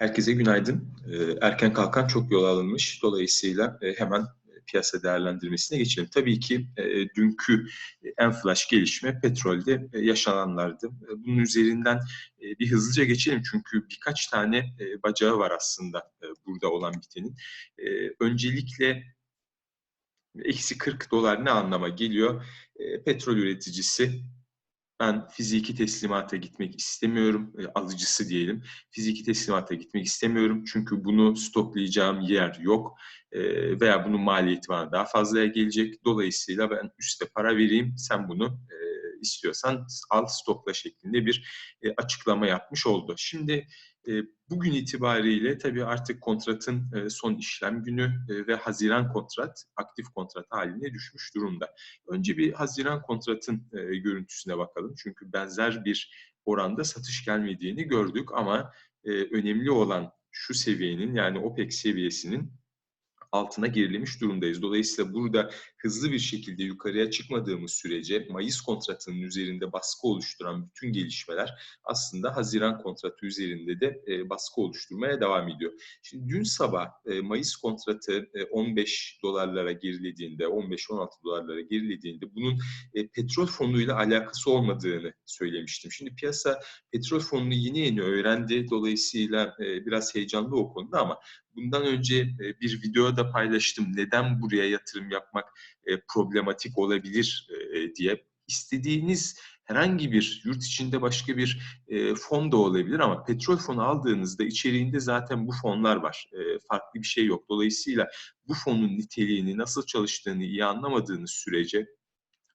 Herkese günaydın. Ee, erken kalkan çok yol alınmış. Dolayısıyla e, hemen piyasa değerlendirmesine geçelim. Tabii ki e, dünkü en flash gelişme petrolde e, yaşananlardı. Bunun üzerinden bir hızlıca geçelim çünkü birkaç tane bacağı var aslında burada olan bitenin. Öncelikle eksi 40 dolar ne anlama geliyor? Petrol üreticisi ben fiziki teslimata gitmek istemiyorum, e, alıcısı diyelim. Fiziki teslimata gitmek istemiyorum çünkü bunu stoklayacağım yer yok e, veya bunun maliyeti bana daha fazlaya gelecek. Dolayısıyla ben üste para vereyim, sen bunu e, istiyorsan al stokla şeklinde bir e, açıklama yapmış oldu. Şimdi e, bugün itibariyle tabii artık kontratın e, son işlem günü e, ve Haziran kontrat aktif kontrat haline düşmüş durumda. Önce bir Haziran kontratın e, görüntüsüne bakalım. Çünkü benzer bir oranda satış gelmediğini gördük ama e, önemli olan şu seviyenin yani OPEC seviyesinin altına gerilemiş durumdayız. Dolayısıyla burada hızlı bir şekilde yukarıya çıkmadığımız sürece Mayıs kontratının üzerinde baskı oluşturan bütün gelişmeler aslında Haziran kontratı üzerinde de e, baskı oluşturmaya devam ediyor. Şimdi dün sabah e, Mayıs kontratı e, 15 dolarlara gerilediğinde, 15-16 dolarlara gerilediğinde bunun e, petrol fonuyla alakası olmadığını söylemiştim. Şimdi piyasa petrol fonunu yeni yeni öğrendi. Dolayısıyla e, biraz heyecanlı o konuda ama bundan önce e, bir videoda paylaştım. Neden buraya yatırım yapmak e, problematik olabilir e, diye. istediğiniz herhangi bir yurt içinde başka bir fon da olabilir ama petrol fonu aldığınızda içeriğinde zaten bu fonlar var. farklı bir şey yok. Dolayısıyla bu fonun niteliğini, nasıl çalıştığını iyi anlamadığınız sürece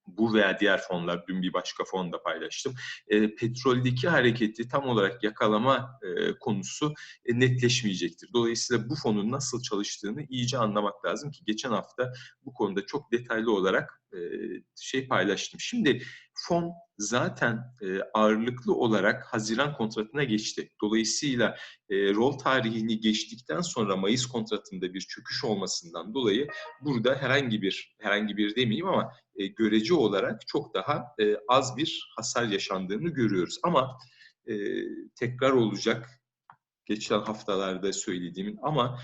bu veya diğer fonlar, dün bir başka fonda paylaştım. E, petroldeki hareketi tam olarak yakalama e, konusu e, netleşmeyecektir. Dolayısıyla bu fonun nasıl çalıştığını iyice anlamak lazım ki geçen hafta bu konuda çok detaylı olarak e, şey paylaştım. Şimdi fon zaten e, ağırlıklı olarak Haziran kontratına geçti. Dolayısıyla e, rol tarihini geçtikten sonra Mayıs kontratında bir çöküş olmasından dolayı burada herhangi bir herhangi bir demeyeyim ama e, görece olarak çok daha e, az bir hasar yaşandığını görüyoruz. Ama tekrar olacak geçen haftalarda söylediğimin ama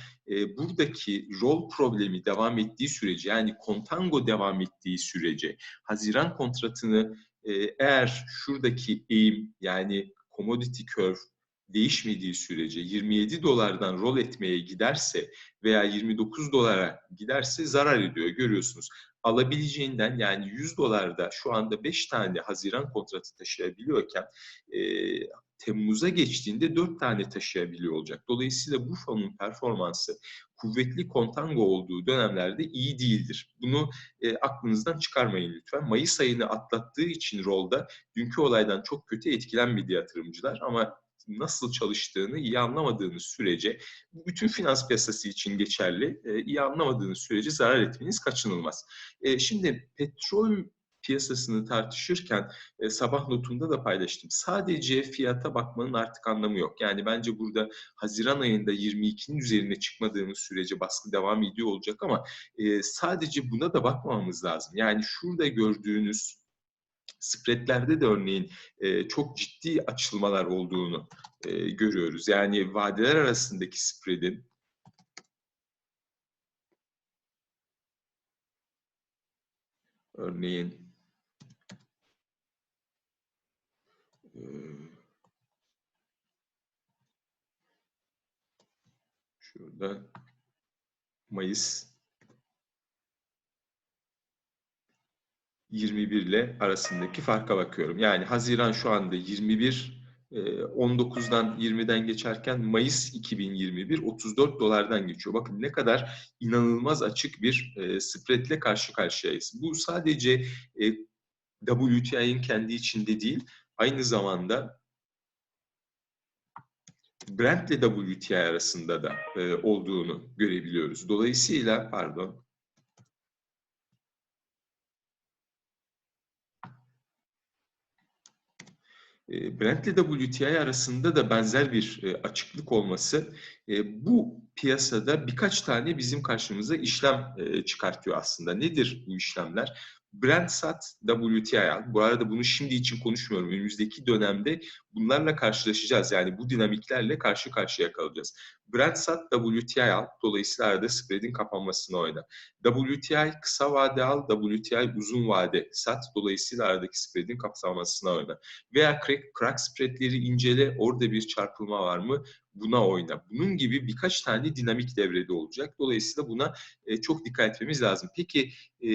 buradaki rol problemi devam ettiği sürece yani kontango devam ettiği sürece Haziran kontratını eğer şuradaki eğim yani commodity curve değişmediği sürece 27 dolardan rol etmeye giderse veya 29 dolara giderse zarar ediyor görüyorsunuz. Alabileceğinden yani 100 dolarda şu anda 5 tane Haziran kontratı taşıyabiliyorken Temmuz'a geçtiğinde 4 tane taşıyabiliyor olacak. Dolayısıyla bu fonun performansı kuvvetli kontango olduğu dönemlerde iyi değildir. Bunu e, aklınızdan çıkarmayın lütfen. Mayıs ayını atlattığı için rolda dünkü olaydan çok kötü etkilenmedi yatırımcılar ama nasıl çalıştığını iyi anlamadığınız sürece bütün finans piyasası için geçerli. E, iyi anlamadığınız sürece zarar etmeniz kaçınılmaz. E, şimdi petrol piyasasını tartışırken e, sabah notumda da paylaştım. Sadece fiyata bakmanın artık anlamı yok. Yani bence burada Haziran ayında 22'nin üzerine çıkmadığımız sürece baskı devam ediyor olacak ama e, sadece buna da bakmamamız lazım. Yani şurada gördüğünüz spreadlerde de örneğin e, çok ciddi açılmalar olduğunu e, görüyoruz. Yani vadeler arasındaki spreadin örneğin şurada Mayıs 21 ile arasındaki farka bakıyorum. Yani Haziran şu anda 21, 19'dan 20'den geçerken Mayıs 2021 34 dolardan geçiyor. Bakın ne kadar inanılmaz açık bir e, spreadle karşı karşıyayız. Bu sadece e, WTI'nin kendi içinde değil, aynı zamanda Brent ile WTI arasında da e, olduğunu görebiliyoruz. Dolayısıyla pardon e, Brent ile WTI arasında da benzer bir e, açıklık olması e, bu piyasada birkaç tane bizim karşımıza işlem çıkartıyor aslında. Nedir bu işlemler? Brent sat, WTI. Bu arada bunu şimdi için konuşmuyorum. Önümüzdeki dönemde bunlarla karşılaşacağız. Yani bu dinamiklerle karşı karşıya kalacağız. Brent sat, WTI al. Dolayısıyla arada spread'in kapanmasını oyna. WTI kısa vade al, WTI uzun vade sat. Dolayısıyla aradaki spread'in kapanmasını oyna. Veya crack, crack spread'leri incele. Orada bir çarpılma var mı? Buna oyna. Bunun gibi birkaç tane dinamik devrede olacak. Dolayısıyla buna e, çok dikkat etmemiz lazım. Peki e,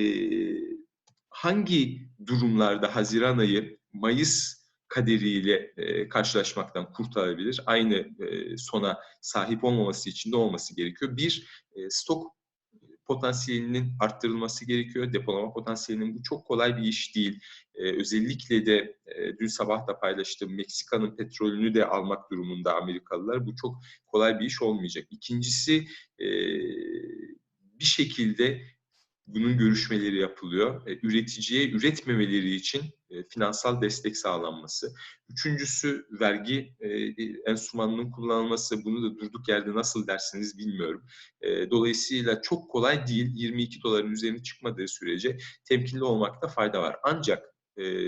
hangi durumlarda Haziran ayı Mayıs kaderiyle e, karşılaşmaktan kurtarabilir? Aynı e, sona sahip olmaması için de olması gerekiyor. Bir, e, stok potansiyelinin arttırılması gerekiyor. Depolama potansiyelinin bu çok kolay bir iş değil. Ee, özellikle de e, dün sabah da paylaştığım Meksika'nın petrolünü de almak durumunda Amerikalılar. Bu çok kolay bir iş olmayacak. İkincisi e, bir şekilde bunun görüşmeleri yapılıyor. E, üreticiye üretmemeleri için e, finansal destek sağlanması. Üçüncüsü vergi e, enstrümanının kullanılması. Bunu da durduk yerde nasıl dersiniz bilmiyorum. E, dolayısıyla çok kolay değil. 22 doların üzerine çıkmadığı sürece temkinli olmakta fayda var. Ancak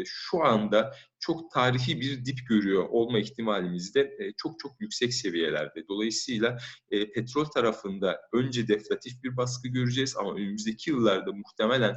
şu anda çok tarihi bir dip görüyor olma ihtimalimiz de çok çok yüksek seviyelerde. Dolayısıyla petrol tarafında önce deflatif bir baskı göreceğiz ama önümüzdeki yıllarda muhtemelen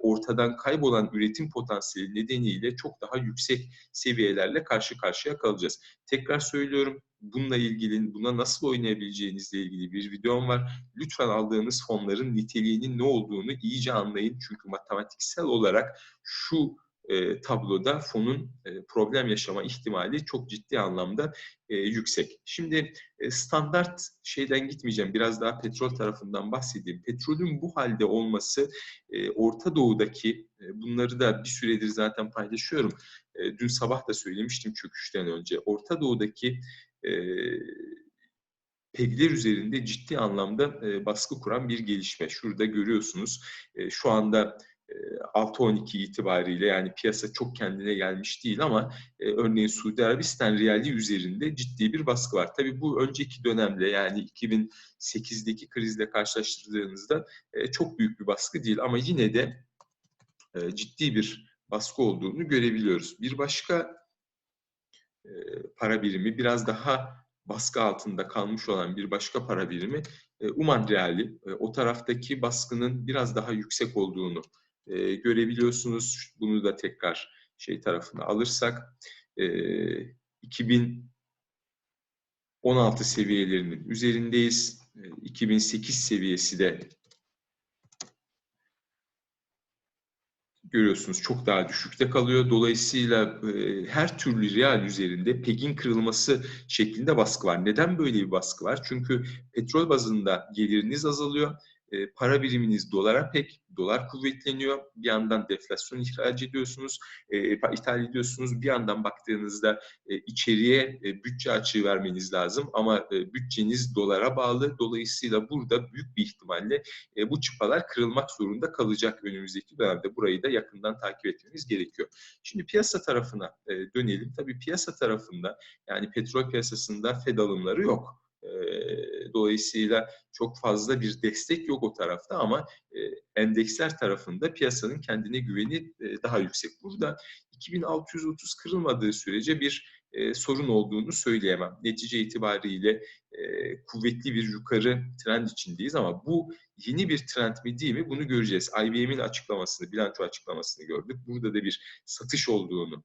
ortadan kaybolan üretim potansiyeli nedeniyle çok daha yüksek seviyelerle karşı karşıya kalacağız. Tekrar söylüyorum bununla ilgili, buna nasıl oynayabileceğinizle ilgili bir videom var. Lütfen aldığınız fonların niteliğinin ne olduğunu iyice anlayın. Çünkü matematiksel olarak şu e, tabloda fonun e, problem yaşama ihtimali çok ciddi anlamda e, yüksek. Şimdi e, standart şeyden gitmeyeceğim. Biraz daha petrol tarafından bahsedeyim. Petrolün bu halde olması Orta Doğu'daki bunları da bir süredir zaten paylaşıyorum. Dün sabah da söylemiştim çöküşten önce. Orta Doğu'daki pegler üzerinde ciddi anlamda baskı kuran bir gelişme. Şurada görüyorsunuz. Şu anda 6-12 itibariyle yani piyasa çok kendine gelmiş değil ama e, örneğin Suudi Arabistan riyali üzerinde ciddi bir baskı var. Tabii bu önceki dönemle yani 2008'deki krizle karşılaştırdığınızda e, çok büyük bir baskı değil ama yine de e, ciddi bir baskı olduğunu görebiliyoruz. Bir başka e, para birimi biraz daha baskı altında kalmış olan bir başka para birimi e, Uman Reali. E, o taraftaki baskının biraz daha yüksek olduğunu e, görebiliyorsunuz. Bunu da tekrar şey tarafına alırsak e, 2016 seviyelerinin üzerindeyiz. E, 2008 seviyesi de görüyorsunuz çok daha düşükte kalıyor. Dolayısıyla e, her türlü real üzerinde pegin kırılması şeklinde baskı var. Neden böyle bir baskı var? Çünkü petrol bazında geliriniz azalıyor e, para biriminiz dolara pek, dolar kuvvetleniyor. Bir yandan deflasyon ihraç ediyorsunuz, e, ithal ediyorsunuz. Bir yandan baktığınızda e, içeriye e, bütçe açığı vermeniz lazım ama bütçeniz dolara bağlı. Dolayısıyla burada büyük bir ihtimalle bu çıpalar kırılmak zorunda kalacak önümüzdeki dönemde. Burayı da yakından takip etmeniz gerekiyor. Şimdi piyasa tarafına dönelim. Tabii piyasa tarafında yani petrol piyasasında Fed alımları yok. Dolayısıyla çok fazla bir destek yok o tarafta ama endeksler tarafında piyasanın kendine güveni daha yüksek. Burada 2630 kırılmadığı sürece bir sorun olduğunu söyleyemem. Netice itibariyle kuvvetli bir yukarı trend içindeyiz ama bu yeni bir trend mi değil mi bunu göreceğiz. IBM'in açıklamasını, bilanço açıklamasını gördük. Burada da bir satış olduğunu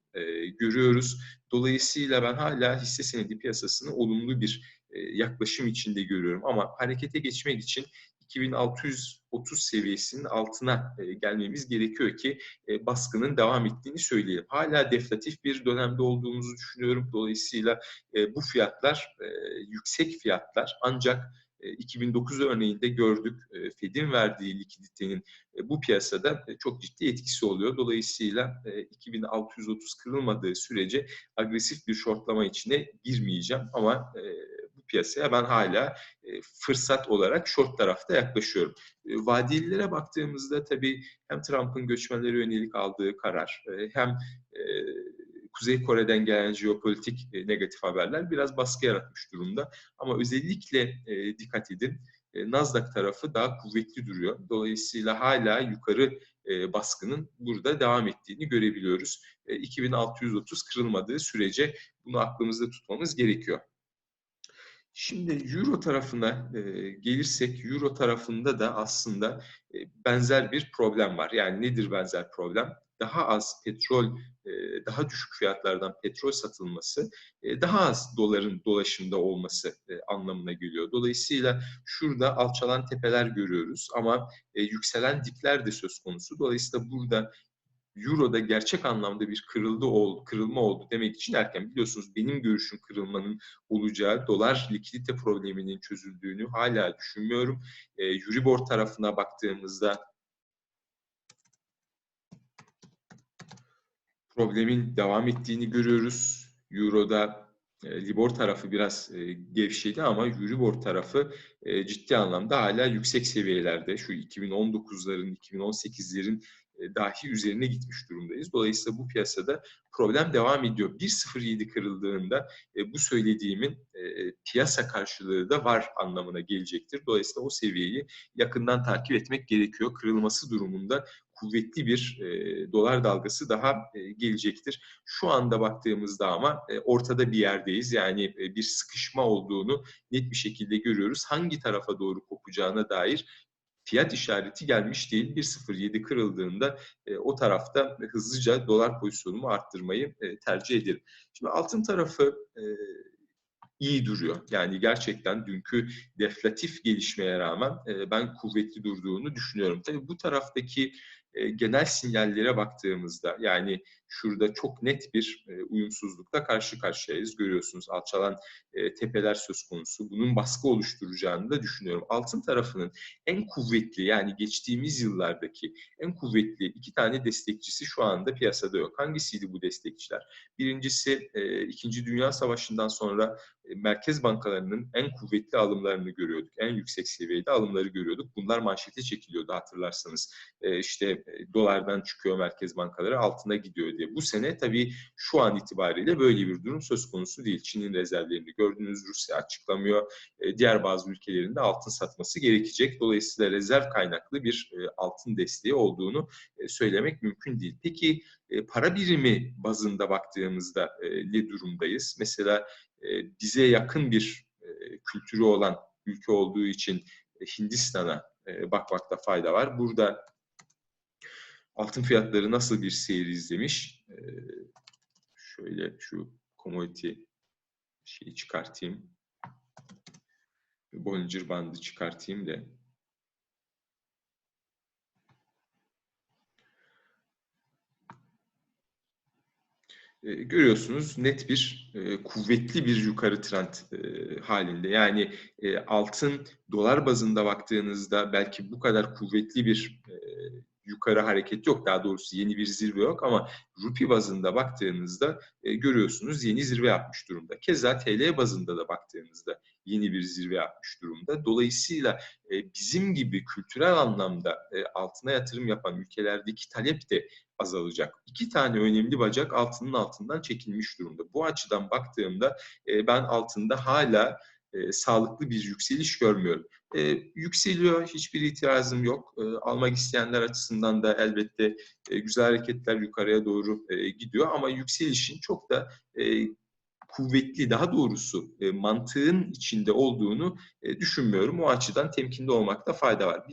görüyoruz. Dolayısıyla ben hala hisse senedi piyasasını olumlu bir yaklaşım içinde görüyorum. Ama harekete geçmek için 2630 seviyesinin altına e, gelmemiz gerekiyor ki e, baskının devam ettiğini söyleyelim. Hala deflatif bir dönemde olduğumuzu düşünüyorum. Dolayısıyla bu fiyatlar yüksek fiyatlar ancak 2009 örneğinde gördük Fed'in verdiği likiditenin bu piyasada çok ciddi etkisi oluyor. Dolayısıyla 2630 kırılmadığı sürece agresif bir shortlama içine girmeyeceğim ama piyasaya ben hala e, fırsat olarak short tarafta yaklaşıyorum. E, vadililere baktığımızda tabii hem Trump'ın göçmenlere yönelik aldığı karar e, hem Kuzey Kore'den gelen jeopolitik negatif haberler biraz baskı yaratmış durumda. Ama özellikle dikkat edin Nasdaq tarafı daha kuvvetli duruyor. Dolayısıyla hala yukarı baskının burada devam ettiğini görebiliyoruz. E, 2630 kırılmadığı sürece bunu aklımızda tutmamız gerekiyor. Şimdi Euro tarafına e, gelirsek, Euro tarafında da aslında e, benzer bir problem var. Yani nedir benzer problem? Daha az petrol, e, daha düşük fiyatlardan petrol satılması, e, daha az doların dolaşımda olması e, anlamına geliyor. Dolayısıyla şurada alçalan tepeler görüyoruz ama e, yükselen dipler de söz konusu. Dolayısıyla burada Euro'da gerçek anlamda bir kırıldı oldu, kırılma oldu demek için erken. Biliyorsunuz benim görüşüm kırılmanın olacağı, dolar likidite probleminin çözüldüğünü hala düşünmüyorum. E, Euribor tarafına baktığımızda problemin devam ettiğini görüyoruz. Euro'da e, Libor tarafı biraz e, gevşedi ama Euribor tarafı e, ciddi anlamda hala yüksek seviyelerde. Şu 2019'ların, 2018'lerin e, dahi üzerine gitmiş durumdayız. Dolayısıyla bu piyasada problem devam ediyor. 1.07 kırıldığında e, bu söylediğimin e, piyasa karşılığı da var anlamına gelecektir. Dolayısıyla o seviyeyi yakından takip etmek gerekiyor. Kırılması durumunda kuvvetli bir e, dolar dalgası daha e, gelecektir. Şu anda baktığımızda ama e, ortada bir yerdeyiz. Yani e, bir sıkışma olduğunu net bir şekilde görüyoruz. Hangi tarafa doğru kopacağına dair fiyat işareti gelmiş değil. 1.07 kırıldığında e, o tarafta hızlıca dolar pozisyonumu arttırmayı e, tercih ederim. Şimdi altın tarafı e, iyi duruyor. Yani gerçekten dünkü deflatif gelişmeye rağmen e, ben kuvvetli durduğunu düşünüyorum. Tabii bu taraftaki e, genel sinyallere baktığımızda yani şurada çok net bir e, uyumsuzlukla karşı karşıyayız. Görüyorsunuz alçalan e, tepeler söz konusu. Bunun baskı oluşturacağını da düşünüyorum. Altın tarafının en kuvvetli yani geçtiğimiz yıllardaki en kuvvetli iki tane destekçisi şu anda piyasada yok. Hangisiydi bu destekçiler? Birincisi e, İkinci Dünya Savaşı'ndan sonra e, merkez bankalarının en kuvvetli alımlarını görüyorduk. En yüksek seviyede alımları görüyorduk. Bunlar manşete çekiliyordu hatırlarsanız. E, işte e, dolardan çıkıyor merkez bankaları altına gidiyor diye. Bu sene tabii şu an itibariyle böyle bir durum söz konusu değil. Çin'in rezervlerini gördünüz, Rusya açıklamıyor. E, diğer bazı ülkelerin de altın satması gerekecek. Dolayısıyla rezerv kaynaklı bir e, altın desteği olduğunu e, söylemek mümkün değil. Peki para birimi bazında baktığımızda ne durumdayız? Mesela bize yakın bir kültürü olan ülke olduğu için Hindistan'a bakmakta fayda var. Burada altın fiyatları nasıl bir seyir izlemiş? E, şöyle şu commodity şeyi çıkartayım. Bollinger bandı çıkartayım da e, görüyorsunuz net bir e, kuvvetli bir yukarı trend e, halinde. Yani e, altın dolar bazında baktığınızda belki bu kadar kuvvetli bir yukarı hareket yok. Daha doğrusu yeni bir zirve yok ama rupi bazında baktığınızda e, görüyorsunuz yeni zirve yapmış durumda. Keza TL bazında da baktığınızda yeni bir zirve yapmış durumda. Dolayısıyla e, bizim gibi kültürel anlamda e, altına yatırım yapan ülkelerdeki talep de azalacak. İki tane önemli bacak altının altından çekilmiş durumda. Bu açıdan baktığımda e, ben altında hala e, sağlıklı bir yükseliş görmüyorum. E, yükseliyor, hiçbir itirazım yok. E, almak isteyenler açısından da elbette e, güzel hareketler yukarıya doğru e, gidiyor ama yükselişin çok da e, kuvvetli, daha doğrusu e, mantığın içinde olduğunu e, düşünmüyorum. O açıdan temkinli olmakta fayda var.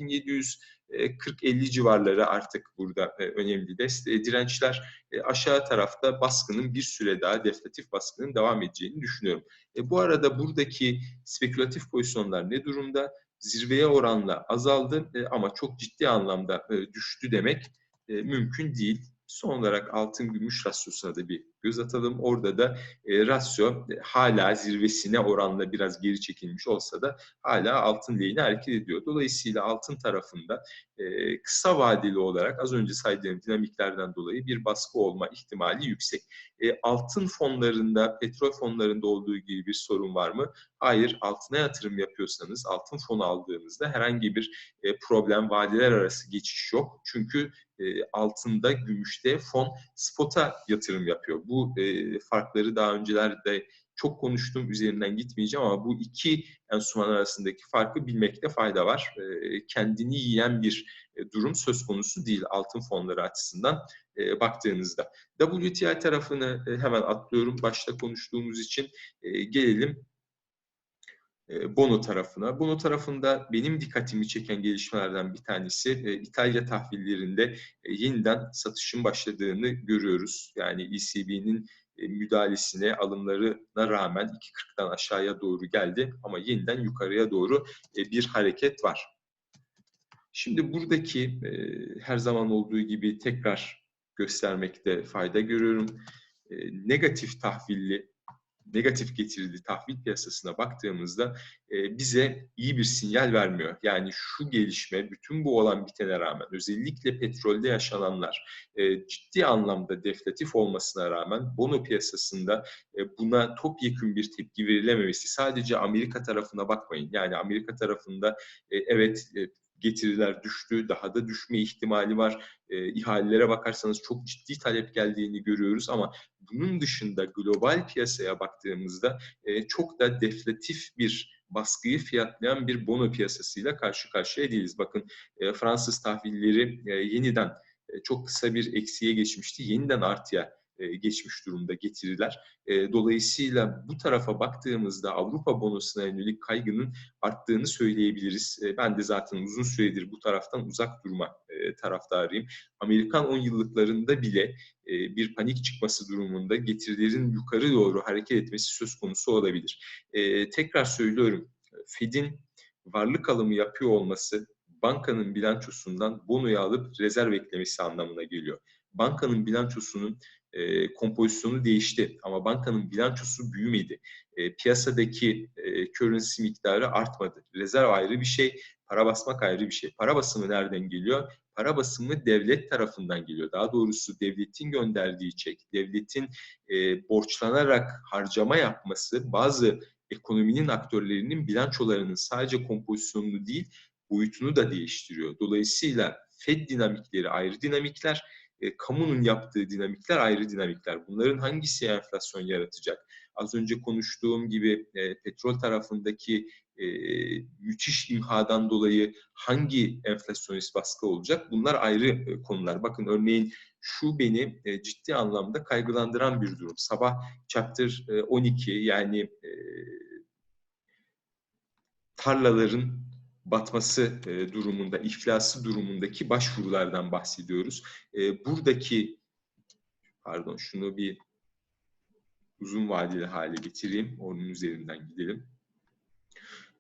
1740-50 civarları artık burada e, önemli dest e, dirençler. E, aşağı tarafta baskının bir süre daha deflatif baskının devam edeceğini düşünüyorum. E, bu arada buradaki spekülatif pozisyonlar ne durumda? Zirveye oranla azaldı e, ama çok ciddi anlamda e, düştü demek e, mümkün değil. Son olarak altın gümüş rasyosuna da bir göz atalım. Orada da e, rasyo e, hala zirvesine oranla biraz geri çekilmiş olsa da hala altın lehine hareket ediyor. Dolayısıyla altın tarafında e, kısa vadeli olarak az önce saydığım dinamiklerden dolayı bir baskı olma ihtimali yüksek. E, altın fonlarında, petrol fonlarında olduğu gibi bir sorun var mı? Hayır, altına yatırım yapıyorsanız, altın fonu aldığınızda herhangi bir e, problem, vadeler arası geçiş yok. Çünkü e, altında, gümüşte fon spota yatırım yapıyor. Bu e, farkları daha öncelerde çok konuştum, üzerinden gitmeyeceğim ama bu iki enstrüman arasındaki farkı bilmekte fayda var. Kendini yiyen bir durum söz konusu değil altın fonları açısından baktığınızda. WTI tarafını hemen atlıyorum başta konuştuğumuz için. Gelelim Bono tarafına. Bono tarafında benim dikkatimi çeken gelişmelerden bir tanesi İtalya tahvillerinde yeniden satışın başladığını görüyoruz. Yani ECB'nin müdahalesine, alımlarına rağmen 2.40'dan aşağıya doğru geldi ama yeniden yukarıya doğru bir hareket var. Şimdi buradaki her zaman olduğu gibi tekrar göstermekte fayda görüyorum. Negatif tahvilli negatif getirili tahvil piyasasına baktığımızda e, bize iyi bir sinyal vermiyor. Yani şu gelişme bütün bu olan bitene rağmen özellikle petrolde yaşananlar e, ciddi anlamda deflatif olmasına rağmen bono piyasasında e, buna topyekun bir tepki verilememesi sadece Amerika tarafına bakmayın. Yani Amerika tarafında e, evet e, getiriler düştü, daha da düşme ihtimali var. E, ihalelere bakarsanız çok ciddi talep geldiğini görüyoruz ama bunun dışında global piyasaya baktığımızda e, çok da deflatif bir baskıyı fiyatlayan bir bono piyasasıyla karşı karşıya değiliz. Bakın e, Fransız tahvilleri e, yeniden e, çok kısa bir eksiye geçmişti. Yeniden artıya geçmiş durumda getiriler. E, dolayısıyla bu tarafa baktığımızda Avrupa bonosuna yönelik kaygının arttığını söyleyebiliriz. E, ben de zaten uzun süredir bu taraftan uzak durma taraftarıyım. Amerikan 10 yıllıklarında bile bir panik çıkması durumunda getirilerin yukarı doğru hareket etmesi söz konusu olabilir. Tekrar söylüyorum, Fed'in varlık alımı yapıyor olması bankanın bilançosundan bonoyu alıp rezerv eklemesi anlamına geliyor. Bankanın bilançosunun e, kompozisyonu değişti ama bankanın bilançosu büyümedi. E, piyasadaki e, currency miktarı artmadı. Rezerv ayrı bir şey, para basmak ayrı bir şey. Para basımı nereden geliyor? Para basımı devlet tarafından geliyor. Daha doğrusu devletin gönderdiği çek, devletin e, borçlanarak harcama yapması bazı ekonominin aktörlerinin bilançolarının sadece kompozisyonunu değil, boyutunu da değiştiriyor. Dolayısıyla Fed dinamikleri ayrı dinamikler, e, kamunun yaptığı dinamikler ayrı dinamikler. Bunların hangisi enflasyon yaratacak? Az önce konuştuğum gibi e, petrol tarafındaki e, müthiş imhadan dolayı hangi enflasyonist baskı olacak? Bunlar ayrı e, konular. Bakın örneğin şu beni e, ciddi anlamda kaygılandıran bir durum. Sabah chapter e, 12 yani e, tarlaların batması e, durumunda, iflası durumundaki başvurulardan bahsediyoruz. E, buradaki, pardon şunu bir uzun vadeli hale getireyim, onun üzerinden gidelim.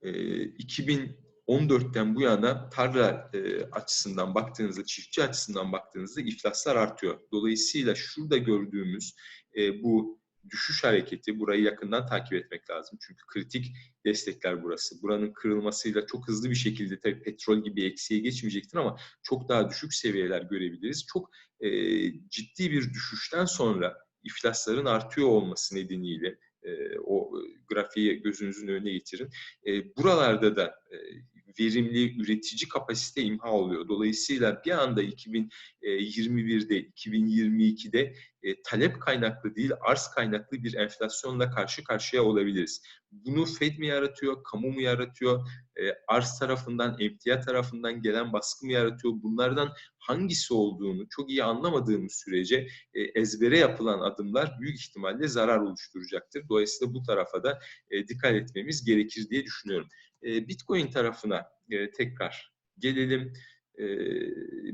E, 2014'ten bu yana tarla e, açısından baktığınızda, çiftçi açısından baktığınızda iflaslar artıyor. Dolayısıyla şurada gördüğümüz e, bu düşüş hareketi burayı yakından takip etmek lazım. Çünkü kritik destekler burası. Buranın kırılmasıyla çok hızlı bir şekilde tabii petrol gibi eksiye geçmeyecektir ama çok daha düşük seviyeler görebiliriz. Çok e, ciddi bir düşüşten sonra iflasların artıyor olması nedeniyle e, o grafiği gözünüzün önüne getirin. E, buralarda da e, verimli üretici kapasite imha oluyor. Dolayısıyla bir anda 2021'de, 2022'de e, talep kaynaklı değil, arz kaynaklı bir enflasyonla karşı karşıya olabiliriz. Bunu Fed mi yaratıyor, kamu mu yaratıyor, e, arz tarafından, emtia tarafından gelen baskı mı yaratıyor? Bunlardan hangisi olduğunu çok iyi anlamadığımız sürece e, ezbere yapılan adımlar büyük ihtimalle zarar oluşturacaktır. Dolayısıyla bu tarafa da e, dikkat etmemiz gerekir diye düşünüyorum. E, Bitcoin tarafına e, tekrar gelelim. E,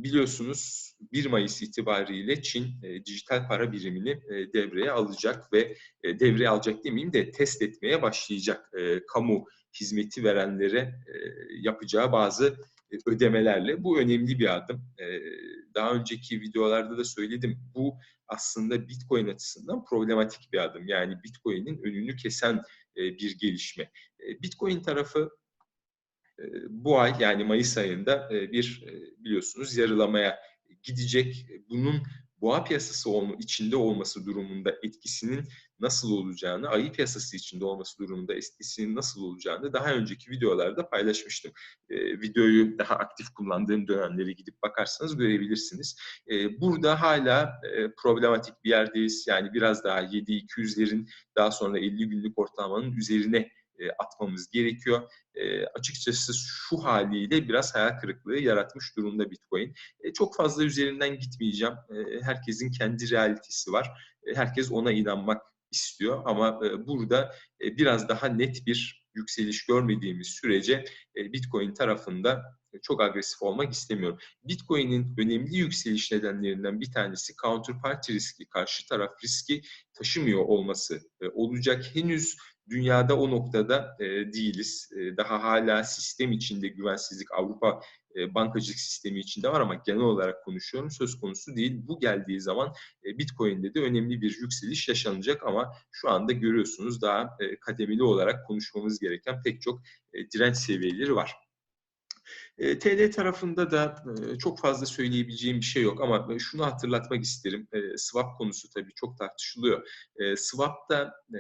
biliyorsunuz 1 Mayıs itibariyle Çin dijital para birimini devreye alacak ve devreye alacak demeyeyim de test etmeye başlayacak kamu hizmeti verenlere yapacağı bazı ödemelerle. Bu önemli bir adım. Daha önceki videolarda da söyledim. Bu aslında Bitcoin açısından problematik bir adım. Yani Bitcoin'in önünü kesen bir gelişme. Bitcoin tarafı bu ay yani Mayıs ayında bir biliyorsunuz yarılamaya gidecek. Bunun boğa piyasası içinde olması durumunda etkisinin nasıl olacağını, ayı piyasası içinde olması durumunda etkisinin nasıl olacağını daha önceki videolarda paylaşmıştım. E, videoyu daha aktif kullandığım dönemleri gidip bakarsanız görebilirsiniz. E, burada hala e, problematik bir yerdeyiz. Yani biraz daha 7-200'lerin daha sonra 50 günlük ortalamanın üzerine e, atmamız gerekiyor. E, açıkçası şu haliyle biraz hayal kırıklığı yaratmış durumda Bitcoin. E, çok fazla üzerinden gitmeyeceğim. Herkesin kendi realitesi var. Herkes ona inanmak istiyor ama burada biraz daha net bir yükseliş görmediğimiz sürece Bitcoin tarafında çok agresif olmak istemiyorum. Bitcoin'in önemli yükseliş nedenlerinden bir tanesi counterparty riski, karşı taraf riski taşımıyor olması olacak. Henüz dünyada o noktada değiliz. daha hala sistem içinde güvensizlik Avrupa bankacılık sistemi içinde var ama genel olarak konuşuyorum söz konusu değil. Bu geldiği zaman Bitcoin'de de önemli bir yükseliş yaşanacak ama şu anda görüyorsunuz daha kademeli olarak konuşmamız gereken pek çok direnç seviyeleri var. E, TL tarafında da e, çok fazla söyleyebileceğim bir şey yok ama şunu hatırlatmak isterim. E, swap konusu tabii çok tartışılıyor. E, swap'ta e,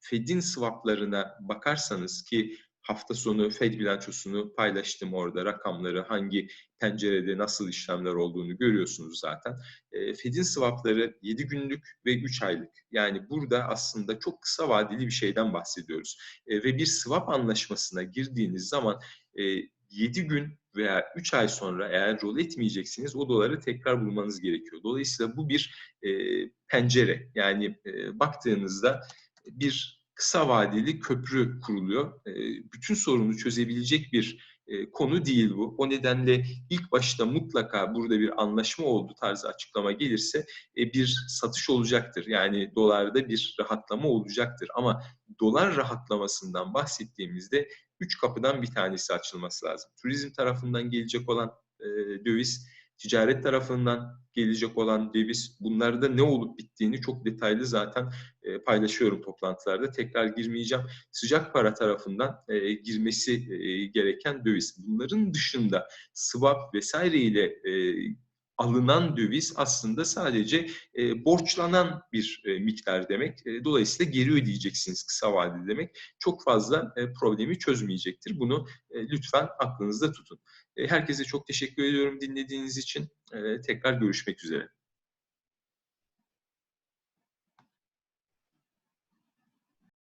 Fed'in swaplarına bakarsanız ki hafta sonu Fed bilançosunu paylaştım orada rakamları hangi pencerede nasıl işlemler olduğunu görüyorsunuz zaten. Fed'in swapları 7 günlük ve 3 aylık. Yani burada aslında çok kısa vadeli bir şeyden bahsediyoruz. Ve bir swap anlaşmasına girdiğiniz zaman e, 7 gün veya 3 ay sonra eğer rol etmeyeceksiniz o doları tekrar bulmanız gerekiyor. Dolayısıyla bu bir e, pencere. Yani e, baktığınızda bir kısa vadeli köprü kuruluyor. E, bütün sorunu çözebilecek bir e, konu değil bu. O nedenle ilk başta mutlaka burada bir anlaşma oldu tarzı açıklama gelirse e, bir satış olacaktır. Yani dolarda bir rahatlama olacaktır. Ama dolar rahatlamasından bahsettiğimizde üç kapıdan bir tanesi açılması lazım. Turizm tarafından gelecek olan döviz, ticaret tarafından gelecek olan döviz, bunlarda ne olup bittiğini çok detaylı zaten e, paylaşıyorum toplantılarda. Tekrar girmeyeceğim. Sıcak para tarafından e, girmesi e, gereken döviz. Bunların dışında swap vesaire ile e, alınan döviz aslında sadece e, borçlanan bir e, miktar demek. E, dolayısıyla geri ödeyeceksiniz kısa vadede demek. Çok fazla e, problemi çözmeyecektir. Bunu e, lütfen aklınızda tutun. E, herkese çok teşekkür ediyorum dinlediğiniz için. E, tekrar görüşmek üzere.